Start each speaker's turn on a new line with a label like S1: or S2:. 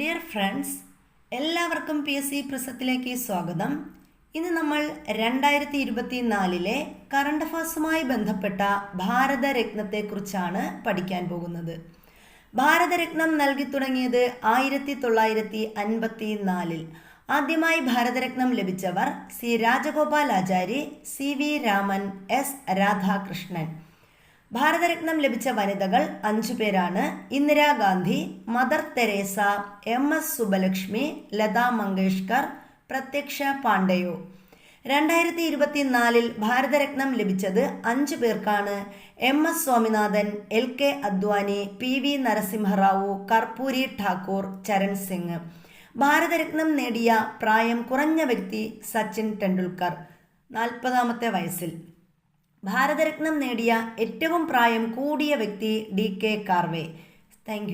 S1: Dear friends എല്ലാവർക്കും P S C പ്രസത്തിലേക്ക് സ്വാഗതം. ഇന്ന് നമ്മൾ രണ്ടായിരത്തി ഇരുപത്തി നാലിലെ കറണ്ട് അഫേഴ്സുമായി ബന്ധപ്പെട്ട ഭാരതരത്നത്തെക്കുറിച്ചാണ് പഠിക്കാൻ പോകുന്നത്. ഭാരതരത്നം നൽകി തുടങ്ങിയത് ആയിരത്തി തൊള്ളായിരത്തി അൻപത്തി നാലിൽ ആദ്യമായി ഭാരതരത്നം ലഭിച്ചവർ C Rajagopalachari C V Raman S Radhakrishnan. ഭാരതരത്നം ലഭിച്ച വനിതകൾ അഞ്ചു പേരാണ് Indira Gandhi mother Teresa M S Subbulakshmi Lata Mangeshkar പ്രത്യക്ഷ പാണ്ഡെയോ. രണ്ടായിരത്തി ഇരുപത്തിനാലിൽ ഭാരതരത്നം ലഭിച്ചത് അഞ്ചു പേർക്കാണ്. M S Swaminathan L K Advani P V Narasimha Rao Karpoori Thakur Charan Singh. ഭാരതരത്നം നേടിയ പ്രായം കുറഞ്ഞ വ്യക്തി സച്ചിൻ ടെണ്ടുൽക്കർ. നാൽപ്പതാമത്തെ വയസ്സിൽ. ഭാരതരത്നം നേടിയ ഏറ്റവും പ്രായം കൂടിയ വ്യക്തി ഡി കെ കാർവേ. താങ്ക്